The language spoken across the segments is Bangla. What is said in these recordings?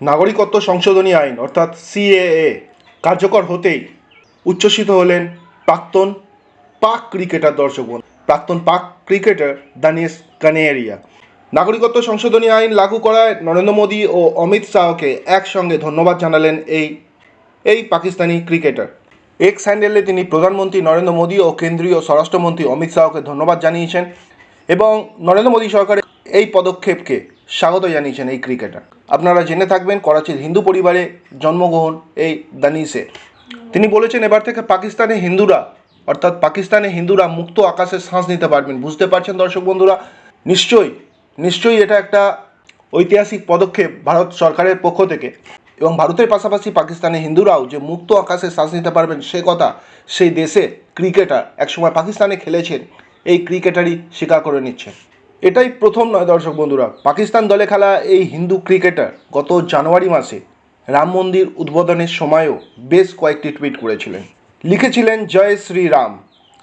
নাগরিকত্ব সংশোধনী আইন, অর্থাৎ সিএএ কার্যকর হতেই উচ্ছ্বসিত হলেন প্রাক্তন পাক ক্রিকেটার দর্শক প্রাক্তন পাক ক্রিকেটার দানিশ কানেরিয়া। নাগরিকত্ব সংশোধনী আইন লাগু করায় নরেন্দ্র মোদী ও অমিত শাহকে একসঙ্গে ধন্যবাদ জানালেন এই এই পাকিস্তানি ক্রিকেটার। এক্স হ্যান্ডেলে তিনি প্রধানমন্ত্রী নরেন্দ্র মোদী ও কেন্দ্রীয় স্বরাষ্ট্রমন্ত্রী অমিত শাহকে ধন্যবাদ জানিয়েছেন এবং নরেন্দ্র মোদী সরকারের এই পদক্ষেপকে স্বাগত জানিয়েছেন এই ক্রিকেটার। আপনারা জেনে থাকবেন করাচির হিন্দু পরিবারে জন্মগ্রহণ এই দানিসে তিনি বলেছেন, এবার থেকে পাকিস্তানে হিন্দুরা, অর্থাৎ পাকিস্তানে হিন্দুরা মুক্ত আকাশে শ্বাস নিতে পারবেন। বুঝতে পারছেন দর্শক বন্ধুরা? নিশ্চয়ই নিশ্চয়ই এটা একটা ঐতিহাসিক পদক্ষেপ ভারত সরকারের পক্ষ থেকে। এবং ভারতের পাশাপাশি পাকিস্তানের হিন্দুরাও যে মুক্ত আকাশে শ্বাস নিতে পারবেন, সে কথা সেই দেশে ক্রিকেটার একসময় পাকিস্তানে খেলেছেন, এই ক্রিকেটারই স্বীকার করে নিচ্ছেন। এটাই প্রথম নয় দর্শক বন্ধুরা। পাকিস্তান দলে খেলা এই হিন্দু ক্রিকেটার গত জানুয়ারি মাসে রাম মন্দির উদ্বোধনের সময়ও বেশ কয়েকটি টুইট করেছিলেন। লিখেছিলেন, জয় শ্রীরাম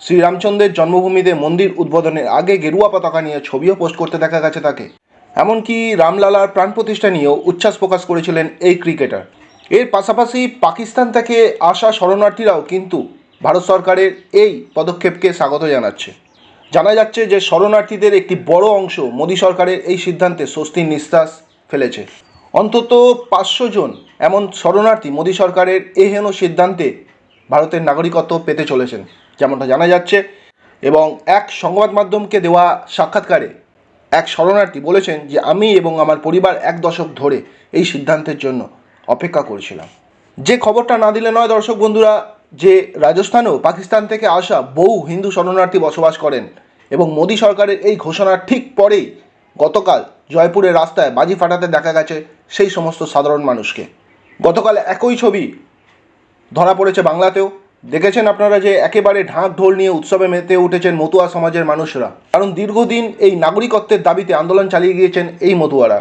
শ্রীরামচন্দ্রের জন্মভূমিতে মন্দির উদ্বোধনের আগে গেরুয়া পতাকা নিয়ে ছবিও পোস্ট করতে দেখা গেছে তাকে। এমনকি রামলালার প্রাণ প্রতিষ্ঠা নিয়েও উচ্ছ্বাস প্রকাশ করেছিলেন এই ক্রিকেটার। এর পাশাপাশি পাকিস্তান থেকে আসা শরণার্থীরাও কিন্তু ভারত সরকারের এই পদক্ষেপকে স্বাগত জানাচ্ছে। জানা যাচ্ছে যে শরণার্থীদের একটি বড় অংশ মোদী সরকারের এই সিদ্ধান্তে স্বস্তির নিঃশ্বাস ফেলেছে। অন্তত পাঁচশো জন এমন শরণার্থী মোদী সরকারের এহেন সিদ্ধান্তে ভারতের নাগরিকত্ব পেতে চলেছেন, যেমনটা জানা যাচ্ছে। এবং এক সংবাদ মাধ্যমকে দেওয়া সাক্ষাৎকারে এক শরণার্থী বলেছেন যে, আমি এবং আমার পরিবার এক দশক ধরে এই সিদ্ধান্তের জন্য অপেক্ষা করছিলাম। যে খবরটা না দিলে নয় দর্শক বন্ধুরা যে রাজস্থানেও পাকিস্তান থেকে আসা বহু হিন্দু শরণার্থী বসবাস করেন এবং মোদী সরকারের এই ঘোষণার ঠিক পরেই গতকাল জয়পুরের রাস্তায় বাজি ফাটাতে দেখা গেছে সেই সমস্ত সাধারণ মানুষকে। গতকাল একই ছবি ধরা পড়েছে বাংলাতেও। দেখেছেন আপনারা যে একেবারে ঢাক ঢোল নিয়ে উৎসবে মেতে উঠেছেন মতুয়া সমাজের মানুষরা। কারণ দীর্ঘদিন এই নাগরিকত্বের দাবিতে আন্দোলন চালিয়ে গিয়েছেন এই মতুয়ারা।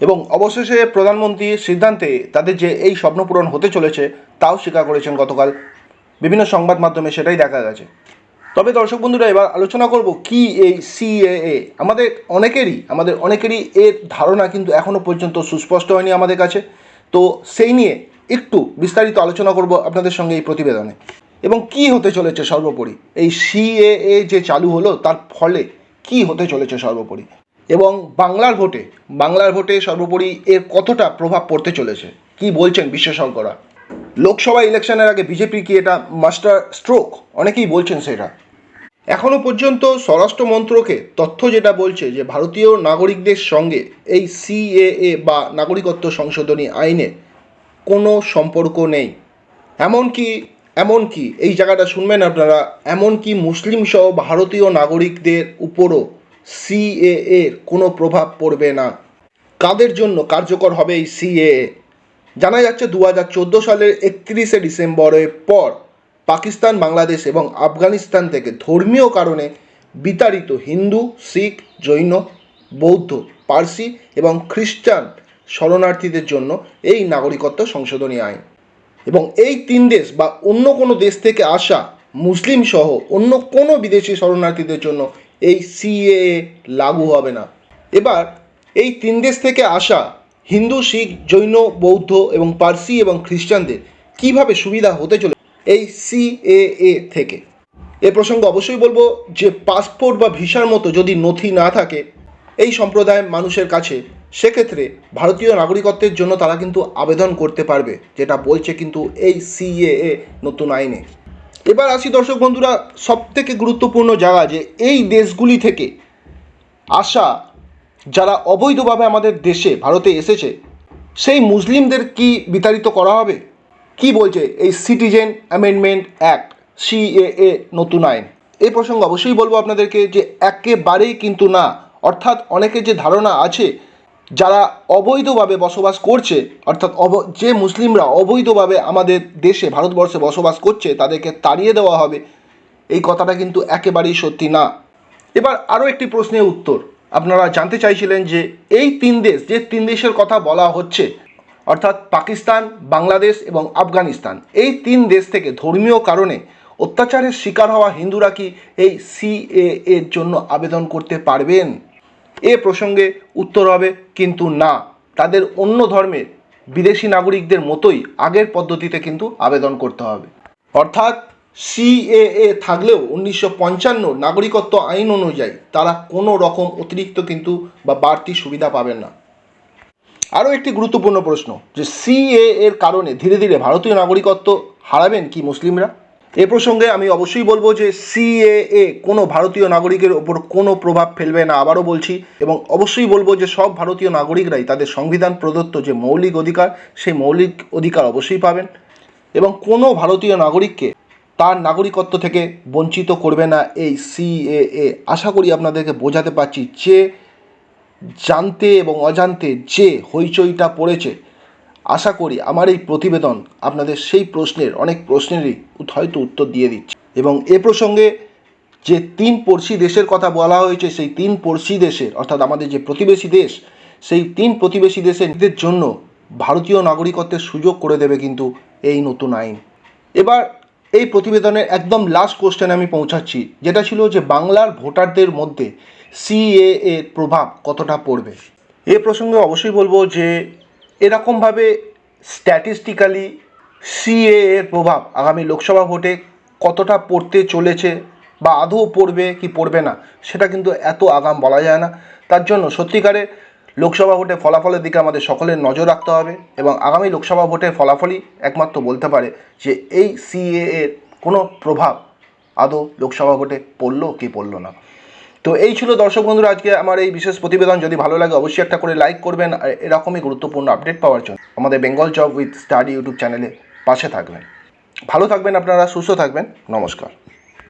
এবং অবশেষে প্রধানমন্ত্রীর সিদ্ধান্তে তাদের যে এই স্বপ্ন পূরণ হতে চলেছে, তাও স্বীকার করেছেন গতকাল বিভিন্ন সংবাদ মাধ্যমে সেটাই দেখা গেছে। তবে দর্শক বন্ধুরা, এবার আলোচনা করব কি এই সিএএ আমাদের অনেকেরই আমাদের অনেকেরই এর ধারণা কিন্তু এখনও পর্যন্ত সুস্পষ্ট হয়নি আমাদের কাছে। তো সেই নিয়ে একটু বিস্তারিত আলোচনা করব আপনাদের সঙ্গে এই প্রতিবেদনে। এবং কি হতে চলেছে সর্বোপরি? এই সিএএ যে চালু হলো, তার ফলে কি হতে চলেছে সর্বোপরি? এবং বাংলার ভোটে বাংলার ভোটে সর্বোপরি এর কতটা প্রভাব পড়তে চলেছে? কি বলছেন বিশেষজ্ঞরা লোকসভা ইলেকশনের আগে বিজেপি কি এটা মাস্টার স্ট্রোক? অনেকেই বলছেন সেটা। এখনও পর্যন্ত স্বরাষ্ট্র মন্ত্রকে তথ্য যেটা বলছে যে ভারতীয় নাগরিকদের সঙ্গে এই সিএএ বা নাগরিকত্ব সংশোধনী আইনে কোনো সম্পর্ক নেই। এমনকি এমনকি এই জায়গাটা শুনবেন আপনারা। এমনকি মুসলিম সহ ভারতীয় নাগরিকদের উপরও সিএএ কোনো প্রভাব পড়বে না। কাদের জন্য কার্যকর হবে এই সিএএ জানা যাচ্ছে দু হাজার চোদ্দ সালের একত্রিশে ডিসেম্বরের পর পাকিস্তান, বাংলাদেশ এবং আফগানিস্তান থেকে ধর্মীয় কারণে বিতাড়িত হিন্দু, শিখ, জৈন, বৌদ্ধ, পার্সি এবং খ্রিস্টান শরণার্থীদের জন্য এই নাগরিকত্ব সংশোধনী আইন। এবং এই তিন দেশ বা অন্য কোনো দেশ থেকে আসা মুসলিম সহ অন্য কোনো বিদেশি শরণার্থীদের জন্য এই সিএএ লাগু হবে না। এবার এই তিন দেশ থেকে আসা হিন্দু, শিখ, জৈন, বৌদ্ধ এবং পার্সি এবং খ্রিস্টানদের কীভাবে সুবিধা হতে চলে এই সিএএ থেকে? এ প্রসঙ্গে অবশ্যই বলব যে পাসপোর্ট বা ভিসার মতো যদি নথি না থাকে, এই সম্প্রদায়ের মানুষের কাছে সেক্ষেত্রে ভারতীয় নাগরিকত্বের জন্য তারা কিন্তু আবেদন করতে পারবে, যেটা বলছে কিন্তু এই সিএএ নতুন আইনে। এবার আসি দর্শক বন্ধুরা সব থেকে গুরুত্বপূর্ণ জায়গা যে এই দেশগুলি থেকে আসা যারা অবৈধভাবে আমাদের দেশে, ভারতে এসেছে, সেই মুসলিমদের কি বিতাড়িত করা হবে? কি বলছে এই সিটিজেন অ্যামেন্ডমেন্ট অ্যাক্ট সিএএ নতুন আইন? এই প্রসঙ্গে অবশ্যই বলব আপনাদেরকে যে একেবারেই কিন্তু না, অর্থাৎ অনেকের যে ধারণা আছে, যারা অবৈধভাবে বসবাস করছে, অর্থাৎ অব, যে মুসলিমরা অবৈধভাবে আমাদের দেশে, ভারতবর্ষে বসবাস করছে, তাদেরকে তাড়িয়ে দেওয়া হবে, এই কথাটা কিন্তু একেবারেই সত্যি না। এবার আরও একটি প্রশ্নের উত্তর। আপনারা জানতে চাইছিলেন যে এই তিন দেশ, যে তিন দেশের কথা বলা হচ্ছে, অর্থাৎ পাকিস্তান, বাংলাদেশ এবং আফগানিস্তান, এই তিন দেশ থেকে ধর্মীয় কারণে অত্যাচারের শিকার হওয়া হিন্দুরা কি এই সিএ এর জন্য আবেদন করতে পারবেন? এ প্রসঙ্গে উত্তর হবে, কিন্তু না। তাদের অন্য ধর্মের বিদেশি নাগরিকদের মতোই আগের পদ্ধতিতে কিন্তু আবেদন করতে হবে। অর্থাৎ সিএএ থাকলেও উনিশশো পঞ্চান্ন নাগরিকত্ব আইন অনুযায়ী তারা কোনো রকম অতিরিক্ত কিন্তু বা বাড়তি সুবিধা পাবেন না। আরও একটি গুরুত্বপূর্ণ প্রশ্ন, যে সিএ এর কারণে ধীরে ধীরে ভারতীয় নাগরিকত্ব হারাবেন কি মুসলিমরা? এ প্রসঙ্গে আমি অবশ্যই বলব যে সিএএ কোনো ভারতীয় নাগরিকের ওপর কোনো প্রভাব ফেলবে না আবারও বলছি, এবং অবশ্যই বলব যে সব ভারতীয় নাগরিকরাই তাদের সংবিধান প্রদত্ত যে মৌলিক অধিকার, সেই মৌলিক অধিকার অবশ্যই পাবেন, এবং কোনো ভারতীয় নাগরিককে তার নাগরিকত্ব থেকে বঞ্চিত করবে না এই সিএএ আশা করি আপনাদেরকে বোঝাতে পারছি যে, জানতে এবং অজান্তে যে হইচইটা পড়েছে, আশা করি আমার এই প্রতিবেদন আপনাদের সেই প্রশ্নের, অনেক প্রশ্নেরই হয়তো উত্তর দিয়ে দিচ্ছে। এবং এ প্রসঙ্গে যে তিন পড়শি দেশের কথা বলা হয়েছে, সেই তিন পড়শি দেশের, অর্থাৎ আমাদের যে প্রতিবেশী দেশ, সেই তিন প্রতিবেশী দেশের জন্য ভারতীয় নাগরিকত্বের সুযোগ করে দেবে কিন্তু এই নতুন আইন। এবার এই প্রতিবেদনের একদম লাস্ট কোশ্চেনে আমি পৌঁছাচ্ছি। যেটা ছিল যে বাংলার ভোটারদের মধ্যে সিএ এর প্রভাব কতটা পড়বে? এ প্রসঙ্গে অবশ্যই বলব যে এরকমভাবে স্ট্যাটিস্টিক্যালি সিএ এর প্রভাব আগামী লোকসভা ভোটে কতটা পড়তে চলেছে বা আদৌ পড়বে কি পড়বে না, সেটা কিন্তু এত আগাম বলা যায় না। তার জন্য সত্যিকারে লোকসভা ভোটে ফলাফলের দিকে আমাদের সকলের নজর রাখতে হবে এবং আগামী লোকসভা ভোটের ফলাফলই একমাত্র বলতে পারে যে এই সিএ এর কোনো প্রভাব আদৌ লোকসভা ভোটে পড়ল কি পড়ল না। তো এই ছিল দর্শক বন্ধুরা আজকে আমার এই বিশেষ প্রতিবেদন। যদি ভালো লাগে অবশ্যই একটা করে লাইক করবেন। আর এরকমই গুরুত্বপূর্ণ আপডেট পাওয়ার জন্য আমাদের Bengal job with study YouTube চ্যানেলে পাশে থাকবেন। ভালো থাকবেন আপনারা, সুস্থ থাকবেন। নমস্কার।